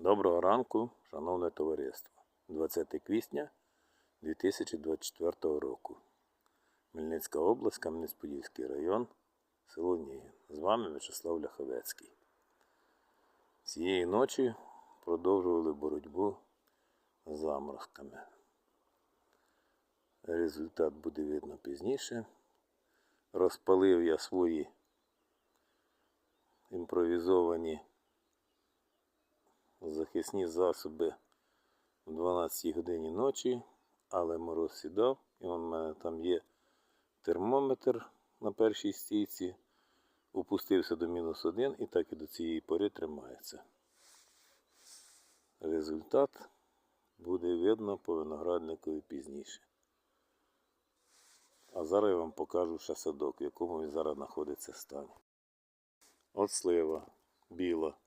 Доброго ранку, шановне товариство. 20 квітня 2024 року. Хмельницька область, Кам'янець-Подільський район, село Нігін. З вами В'ячеслав Ляховецький. Цієї ночі продовжували боротьбу з заморозками. Результат буде видно пізніше. Розпалив я свої імпровізовані захисні засоби в 12 годині ночі, але мороз сідав, і у мене там є термометр на першій стійці. Опустився до мінус один і так і до цієї пори тримається. Результат буде видно по виноградникові пізніше. А зараз я вам покажу ще садок, в якому він зараз знаходиться стані. От слива біла.